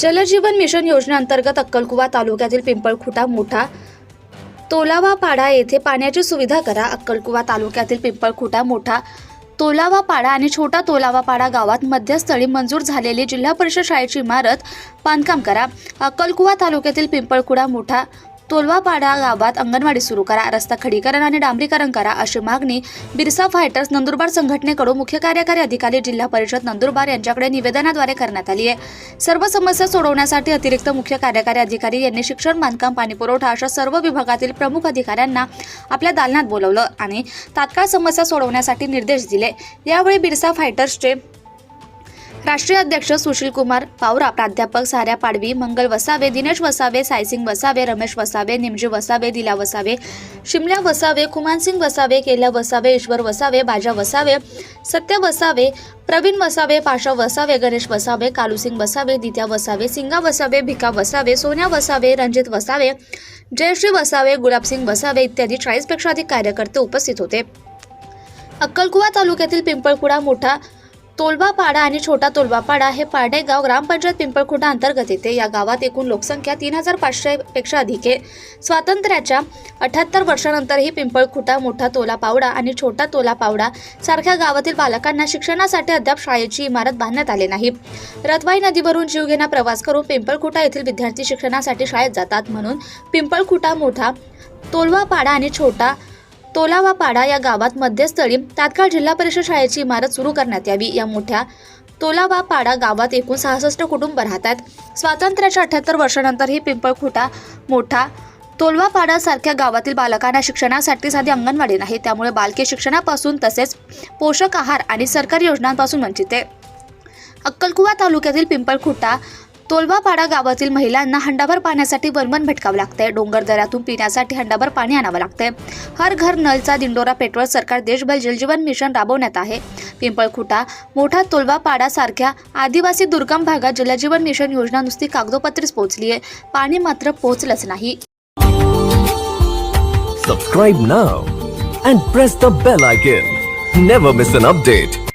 जलजीवन mission योजनेअंतर्गत अक्कलकुवा तालुक्यातील पिंपळखुटा मोठा तोलावा पाडा येथे पाण्याची सुविधा करा. अक्कलकुवा तालुक्यातील पिंपळखुटा मोठा तोलावा पाडा आणि छोटा तोलावा पाडा गावात मध्यस्थळी मंजूर झालेली जिल्हा परिषद शाळेची इमारत बांधकाम करा. अक्कलकुवा तालुक्यातील पिंपळखुडा मोठा तोलवापाडा गावात अंगणवाडी सुरू करा. रस्ता खडीकरण आणि डांबरीकरण करा अशी मागणी बिरसा फायटर्स नंदुरबार संघटनेकडून मुख्य कार्यकारी अधिकारी जिल्हा परिषद नंदुरबार यांच्याकडे निवेदनाद्वारे करण्यात आली आहे. सर्व समस्या सोडवण्यासाठी अतिरिक्त मुख्य कार्यकारी अधिकारी यांनी शिक्षण बांधकाम पाणीपुरवठा अशा सर्व विभागातील प्रमुख अधिकाऱ्यांना आपल्या दालनात बोलवलं आणि तात्काळ समस्या सोडवण्यासाठी निर्देश दिले. यावेळी बिरसा फायटर्सचे राष्ट्रीय अध्यक्ष सुशील कुमार पावरा प्राध्यापक साऱ्या पाडवी मंगल वसावे दिनेश वसावे सायसिंग वसावे रमेश वसावे निमजी वसावे दिला वसावे शिमल्या वसावे कुमानसिंग वसावे केल्या वसावे ईश्वर वसावे बाजा वसावे सत्य वसावे प्रवीण वसावे पाशा वसावे गणेश वसावे कालूसिंग वसावे दित्या वसावे सिंगा वसावे भिका वसावे सोन्या वसावे रणजित वसावे जयश्री वसावे गुलाबसिंग वसावे इत्यादी चाळीसपेक्षा अधिक कार्यकर्ते उपस्थित होते. अक्कलकुवा तालुक्यातील पिंपळकुडा मोठा तोलबापाडा आणि छोटा तोलबापाडा हे पारडे गाव ग्रामपंचायत पिंपळखुटा अंतर्गत येते या गावात एकूण लोकसंख्या तीन हजार पाचशे पेक्षा अधिक आहे. स्वातंत्र्याच्या अठ्याहत्तर वर्षानंतरही पिंपळखुटा मोठा तोला पावडा आणि छोटा तोला पावडा सारख्या गावातील बालकांना शिक्षणासाठी अद्याप शाळेची इमारत बांधण्यात आली नाही. रतवाई नदीवरून जीवघेणा प्रवास करून पिंपळखुटा येथील विद्यार्थी शिक्षणासाठी शाळेत जातात म्हणून पिंपळखुटा मोठा तोलवापाडा आणि छोटा तोलावापाडा या गावात मध्यस्थळी तात्काळ जिल्हा परिषद शाळेची इमारत सुरू करण्यात यावी. या मोठ्या तोलावापाडा गावात एकूण सहासष्ट कुटुंब राहतात. स्वातंत्र्याच्या अठ्याहत्तर वर्षानंतर ही पिंपळखुटा मोठा तोलवापाडा सारख्या गावातील बालकांना शिक्षणासाठी साधी अंगणवाडी नाही. त्यामुळे बालके शिक्षणापासून तसेच पोषक आहार आणि सरकारी योजनांपासून वंचित आहे. अक्कलकुवा तालुक्यातील पिंपळखुटा तोलवापाडा गावातील महिलांना हंडाभर पाण्यासाठी वनवन भटकावं लागतंय. डोंगर दऱ्यातून पिण्यासाठी हंडाभर पाणी आणावं लागतंय. हर घर नलचा दिंडोरा पेट्रोल सरकार देशभर जलजीवन मिशन राबवण्यात आहे. पिंपळखुटा मोठा तोलवापाडा सारख्या आदिवासी दुर्गम भागात जलजीवन मिशन योजना नुसती कागदोपत्रीच पोहोचली आहे. पाणी मात्र पोहोचलंच नाही. Subscribe now and press the bell icon. Never miss an update.